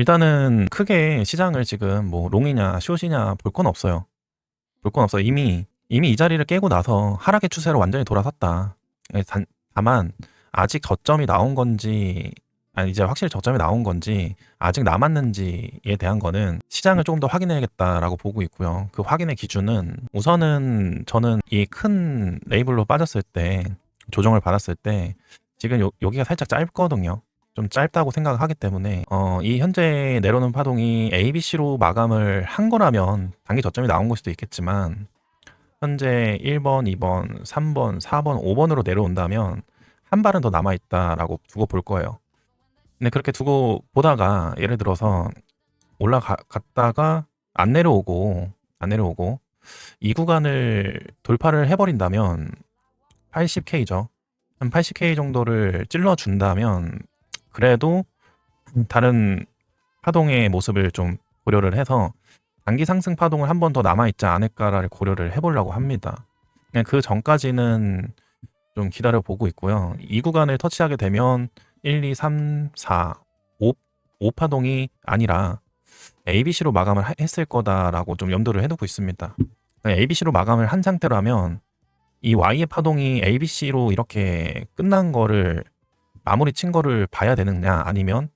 일단은 크게 시장을 지금 뭐 롱이냐 숏이냐 볼 건 없어요. 볼 건 없어. 이미 이미 이 자리를 깨고 나서 하락의 추세로 완전히 돌아섰다. 예, 단, 다만 아직 저점이 나온 건지 아니 이제 확실히 저점이 나온 건지 아직 남았는지에 대한 거는 시장을 조금 더 확인해야겠다라고 보고 있고요. 그 확인의 기준은 우선은 저는 이 큰 레이블로 빠졌을 때 조정을 받았을 때 지금 요, 여기가 살짝 짧거든요. 좀 짧다고 생각을 하기 때문에 어, 이 현재 내려오는 파동이 ABC로 마감을 한 거라면 단기 저점이 나온 걸 수도 있겠지만 현재 1번, 2번, 3번, 4번, 5번으로 내려온다면 한 발은 더 남아 있다라고 두고 볼 거예요. 근데 그렇게 두고 보다가 예를 들어서 올라갔다가 안 내려오고 안 내려오고 이 구간을 돌파를 해버린다면 80K죠. 한 80K 정도를 찔러 준다면 그래도 다른 파동의 모습을 좀 고려를 해서 단기 상승 파동을 한 번 더 남아 있지 않을까를 고려를 해보려고 합니다. 그 전까지는 좀 기다려 보고 있고요. 이 구간을 터치하게 되면 1, 2, 3, 4, 5, 5 파동이 아니라 ABC로 마감을 하- 했을 거다라고 좀 염두를 해두고 있습니다. ABC로 마감을 한 상태라면 이 Y의 파동이 ABC로 이렇게 끝난 거를 마무리 친 거를 봐야 되느냐 아니면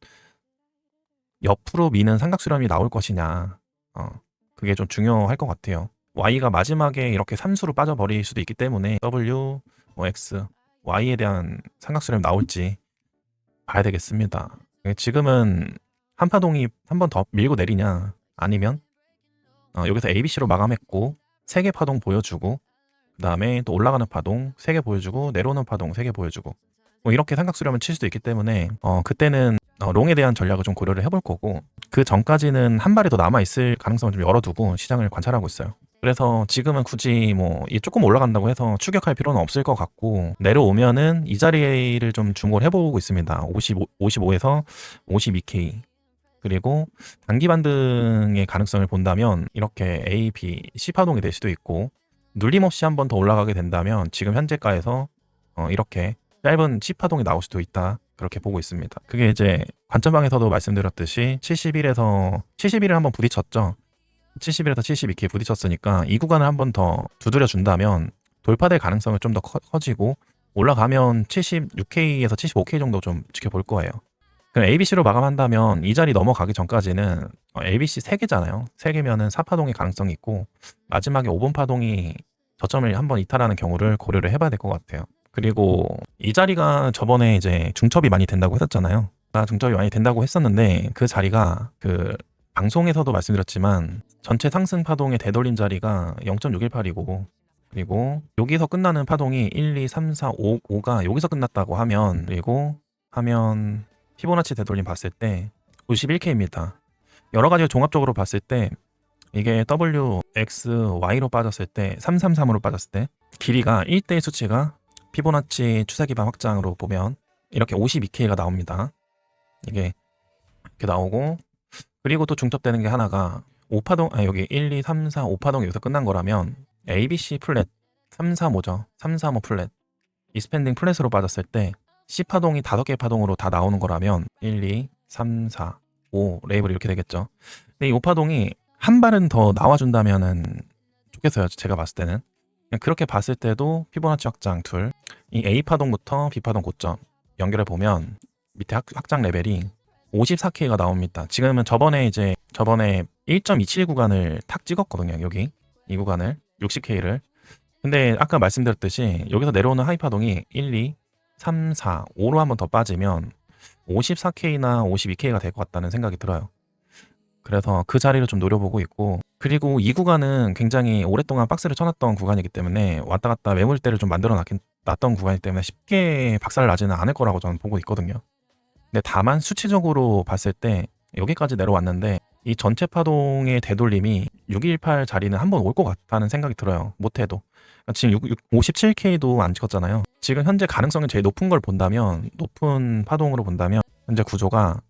옆으로 미는 삼각 수렴이 나올 것이냐 어, 그게 좀 중요할 것 같아요. Y가 마지막에 이렇게 산수로 빠져버릴 수도 있기 때문에 W, 뭐 X, Y에 대한 삼각 수렴이 나올지 봐야 되겠습니다. 지금은 한 파동이 한 번 더 밀고 내리냐 아니면 어, 여기서 ABC로 마감했고 세 개 파동 보여주고 그 다음에 또 올라가는 파동 세 개 보여주고 내려오는 파동 세 개 보여주고 뭐 이렇게 삼각수렴을 칠 수도 있기 때문에 어, 그때는 어, 롱에 대한 전략을 좀 고려를 해볼 거고 그 전까지는 한 발이 더 남아 있을 가능성을 좀 열어두고 시장을 관찰하고 있어요. 그래서 지금은 굳이 뭐이 조금 올라간다고 해서 추격할 필요는 없을 것 같고 내려오면은 이 자리를 좀 중고를 해보고 있습니다. 55, 55에서 52K 그리고 단기 반등의 가능성을 본다면 이렇게 A, B, C 파동이 될 수도 있고 눌림없이 한 번 더 올라가게 된다면 지금 현재가에서 어, 이렇게 짧은 C 파동이 나올 수도 있다. 그렇게 보고 있습니다. 그게 이제 관점방에서도 말씀드렸듯이 71에서 71을 한번 부딪혔죠. 71에서 72K 부딪혔으니까 이 구간을 한번 더 두드려 준다면 돌파될 가능성이 좀 더 커지고 올라가면 76K에서 75K 정도 좀 지켜볼 거예요. 그럼 ABC로 마감한다면 이 자리 넘어가기 전까지는 어, ABC 3개잖아요. 3개면은 4파동의 가능성이 있고 마지막에 5번 파동이 저점을 한번 이탈하는 경우를 고려를 해봐야 될 것 같아요. 그리고 이 자리가 저번에 이제 중첩이 많이 된다고 했었잖아요. 아, 중첩이 많이 된다고 했었는데 그 자리가 그 방송에서도 말씀드렸지만 전체 상승 파동의 되돌림 자리가 0.618이고 그리고 여기서 끝나는 파동이 1, 2, 3, 4, 5, 5가 여기서 끝났다고 하면 그리고 하면 피보나치 되돌림 봤을 때 91K입니다. 여러 가지 종합적으로 봤을 때 이게 W, X, Y로 빠졌을 때 333으로 빠졌을 때 길이가 1대1 수치가 피보나치 추세 기반 확장으로 보면 이렇게 52K가 나옵니다. 이게 이렇게 나오고 그리고 또 중첩되는 게 하나가 5파동 아 여기 1, 2, 3, 4, 5파동 여기서 끝난 거라면 ABC 플랫 3, 3, 5죠. 3, 3, 5 플랫 이스펜딩 플랫으로 빠졌을 때 C 파동이 5개 파동으로 다 나오는 거라면 1, 2, 3, 4, 5 레이블이 이렇게 되겠죠. 근데 이 5파동이 한 발은 더 나와준다면은 좋겠어요. 제가 봤을 때는. 그렇게 봤을 때도 피보나치 확장 둘, 이 A 파동부터 B 파동 고점 연결해 보면 밑에 확, 확장 레벨이 54K가 나옵니다. 지금은 저번에 이제 저번에 1.27 구간을 탁 찍었거든요. 여기 이 구간을 60K를. 근데 아까 말씀드렸듯이 여기서 내려오는 하이 파동이 1, 2, 3, 4, 5로 한 번 더 빠지면 54K나 52K가 될 것 같다는 생각이 들어요. 그래서 그 자리를 좀 노려보고 있고 그리고 이 구간은 굉장히 오랫동안 박스를 쳐놨던 구간이기 때문에 왔다 갔다 매물대를 좀 만들어 놨던 구간이기 때문에 쉽게 박살 나지는 않을 거라고 저는 보고 있거든요. 근데 다만 수치적으로 봤을 때 여기까지 내려왔는데 이 전체 파동의 되돌림이 618 자리는 한 번 올 것 같다는 생각이 들어요. 못해도. 그러니까 지금 6, 57K도 안 찍었잖아요. 지금 현재 가능성이 제일 높은 걸 본다면 높은 파동으로 본다면 현재 구조가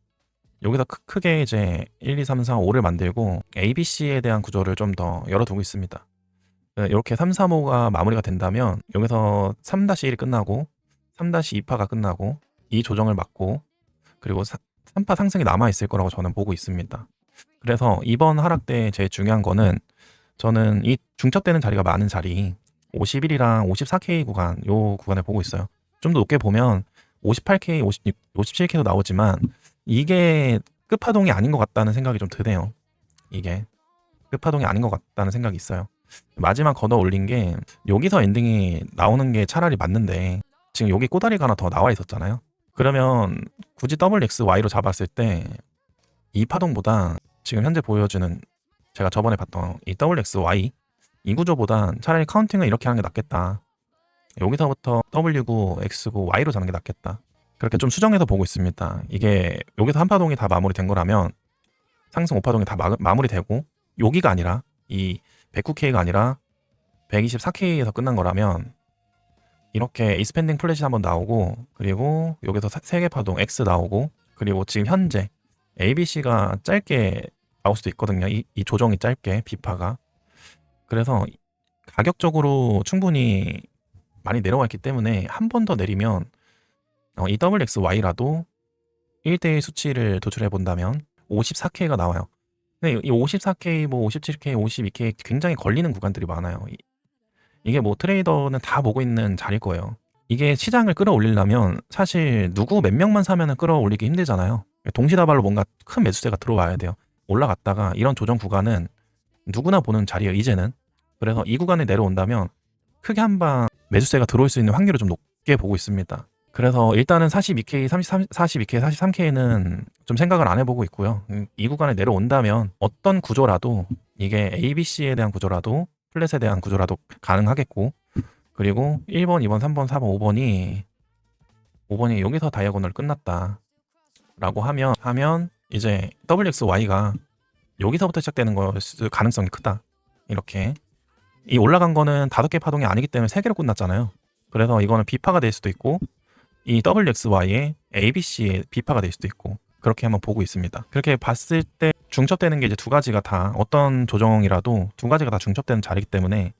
여기서 크, 크게 이제 1, 2, 3, 4, 5를 만들고 ABC에 대한 구조를 좀 더 열어두고 있습니다. 네, 이렇게 3, 3, 5가 마무리가 된다면 여기서 3-1이 끝나고 3-2파가 끝나고 이 조정을 맞고 그리고 4, 3파 상승이 남아 있을 거라고 저는 보고 있습니다. 그래서 이번 하락 때 제일 중요한 거는 저는 이 중첩되는 자리가 많은 자리 51이랑 54K 구간 요 구간을 보고 있어요. 좀 더 높게 보면 58K, 56, 57K도 나오지만 이게 끝파동이 아닌 것 같다는 생각이 좀 드네요. 이게 끝파동이 아닌 것 같다는 생각이 있어요. 마지막 걷어 올린 게 여기서 엔딩이 나오는 게 차라리 맞는데 지금 여기 꼬다리가 하나 더 나와 있었잖아요. 그러면 굳이 더블 XY로 잡았을 때 이 파동보다 지금 현재 보여주는 제가 저번에 봤던 이 더블 XY 이 구조보다 차라리 카운팅을 이렇게 하는 게 낫겠다. 여기서부터 W고 X고 Y로 잡는 게 낫겠다. 그렇게 좀 수정해서 보고 있습니다. 이게 여기서 한 파동이 다 마무리된 거라면 상승 5파동이 다 마, 마무리되고 여기가 아니라 이 109K가 아니라 124K에서 끝난 거라면 이렇게 이스펜딩 플랫이 한번 나오고 그리고 여기서 세개 파동 X 나오고 그리고 지금 현재 ABC가 짧게 나올 수도 있거든요. 이, 이 조정이 짧게 비파가 그래서 가격적으로 충분히 많이 내려와 있기 때문에 한 번 더 내리면 어, 이 WXY라도 1대1 수치를 도출해 본다면 54K가 나와요. 근데 이 54K, 뭐 57K, 52K 굉장히 걸리는 구간들이 많아요. 이- 이게 뭐 트레이더는 다 보고 있는 자리일 거예요. 이게 시장을 끌어올리려면 사실 누구 몇 명만 사면은 끌어올리기 힘들잖아요. 동시다발로 뭔가 큰 매수세가 들어와야 돼요. 올라갔다가 이런 조정 구간은 누구나 보는 자리예요. 이제는. 그래서 이 구간에 내려온다면 크게 한 방 매수세가 들어올 수 있는 확률을 좀 높게 보고 있습니다. 그래서 일단은 42K, 33, 42K, 43K는 좀 생각을 안 해보고 있고요. 음, 이 구간에 내려온다면 어떤 구조라도 이게 ABC에 대한 구조라도 플랫에 대한 구조라도 가능하겠고 그리고 1번, 2번, 3번, 4번, 5번이 5번이 여기서 다이아고널 끝났다 라고 하면 하면 이제 WXY가 여기서부터 시작되는 거 가능성이 크다 이렇게 이 올라간 거는 다섯 개 파동이 아니기 때문에 세 개로 끝났잖아요. 그래서 이거는 B파가 될 수도 있고 이 WXY의 ABC의 B파가 될 수도 있고 그렇게 한번 보고 있습니다. 그렇게 봤을 때 중첩되는 게 이제 두 가지가 다 어떤 조정이라도 두 가지가 다 중첩되는 자리이기 때문에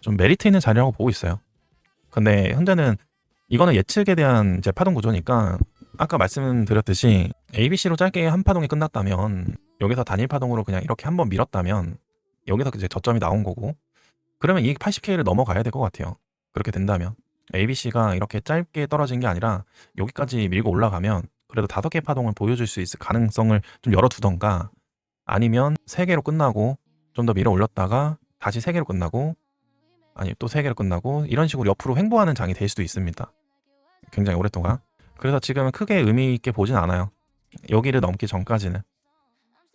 좀 메리트 있는 자리라고 보고 있어요. 근데 현재는 이거는 예측에 대한 이제 파동 구조니까 아까 말씀드렸듯이 ABC로 짧게 한 파동이 끝났다면 여기서 단일 파동으로 그냥 이렇게 한번 밀었다면 여기서 이제 저점이 나온 거고 그러면 이 80K를 넘어가야 될 것 같아요. 그렇게 된다면 ABC가 이렇게 짧게 떨어진 게 아니라 여기까지 밀고 올라가면 그래도 다섯 개 파동을 보여줄 수 있을 가능성을 좀 열어두던가 아니면 세 개로 끝나고 좀 더 밀어 올렸다가 다시 세 개로 끝나고 아니 또세 개로 끝나고 이런 식으로 옆으로 횡보하는 장이 될 수도 있습니다. 굉장히 오랫동안. 그래서 지금은 크게 의미 있게 보진 않아요. 여기를 넘기 전까지는.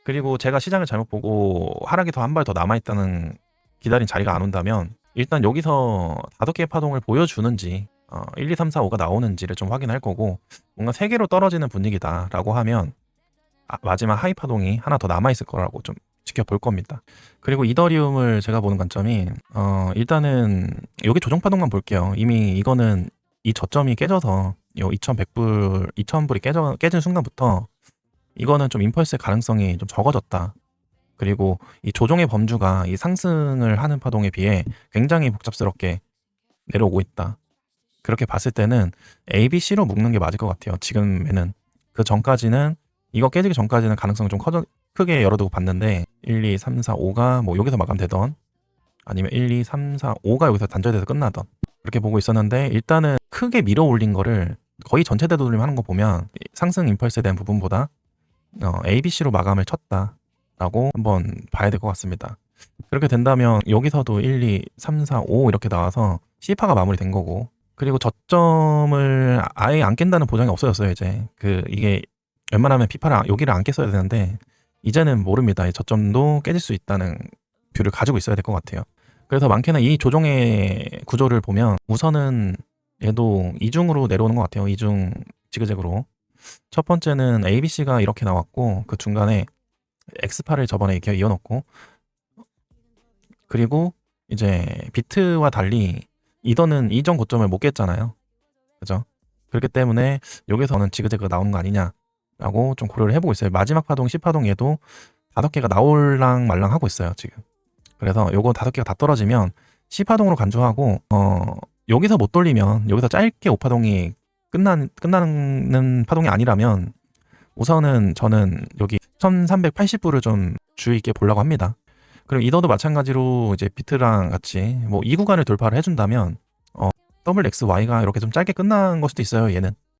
그리고 제가 시장을 잘못 보고 하락이 더 한 발 더 남아있다는 기다린 자리가 안 온다면 일단 여기서 다섯 개의 파동을 보여주는지 어, 1, 2, 3, 4, 5가 나오는지를 좀 확인할 거고 뭔가 세 개로 떨어지는 분위기다라고 하면 아, 마지막 하이 파동이 하나 더 남아있을 거라고 좀 지켜볼 겁니다. 그리고 이더리움을 제가 보는 관점이 어, 일단은 여기 조정 파동만 볼게요. 이미 이거는 이 저점이 깨져서 요 2,100불, 2,000불이 깨져, 깨진 순간부터 이거는 좀 임펄스의 가능성이 좀 적어졌다. 그리고 이 조종의 범주가 이 상승을 하는 파동에 비해 굉장히 복잡스럽게 내려오고 있다. 그렇게 봤을 때는 A, B, C로 묶는 게 맞을 것 같아요. 지금에는 그 전까지는 이거 깨지기 전까지는 가능성 좀 커져 크게 열어두고 봤는데 1, 2, 3, 4, 5가 뭐 여기서 마감되던 아니면 1, 2, 3, 4, 5가 여기서 단절돼서 끝나던 그렇게 보고 있었는데 일단은 크게 밀어 올린 거를 거의 전체 되돌림 하는 거 보면 상승 임펄스에 대한 부분보다 어, A, B, C로 마감을 쳤다 라고 한번 봐야 될 것 같습니다. 그렇게 된다면 여기서도 1, 2, 3, 4, 5 이렇게 나와서 C파가 마무리된 거고 그리고 저점을 아예 안 깬다는 보장이 없어졌어요 이제 그 이게 웬만하면 안- 여기를 안 깼어야 되는데 이제는 모릅니다. 이 저점도 깨질 수 있다는 뷰를 가지고 있어야 될 것 같아요. 그래서 많게는 이 조정의 구조를 보면 우선은 얘도 이중으로 내려오는 것 같아요. 이중 지그재그로. 첫 번째는 ABC가 이렇게 나왔고 그 중간에 X파를 저번에 이어놓고 그리고 이제 비트와 달리 이더는 이전 고점을 못 깼잖아요. 그죠? 그렇기 때문에 여기서는 지그재그 나오는 거 아니냐라고 좀 고려를 해보고 있어요. 마지막 파동, 10파동 얘도 다섯 개가 나올랑 말랑 하고 있어요, 지금. 그래서 요거 다섯 개가 다 떨어지면 10파동으로 간주하고 어 여기서 못 돌리면 여기서 짧게 5파동이 끝난 끝나는 파동이 아니라면 우선은 저는 여기 1380불을 좀 주의 있게 보려고 합니다. 그럼 이더도 마찬가지로 이제 비트랑 같이 뭐 이 구간을 돌파를 해준다면 어, WXY가 이렇게 좀 짧게 끝난 걸 수도 있어요. 얘는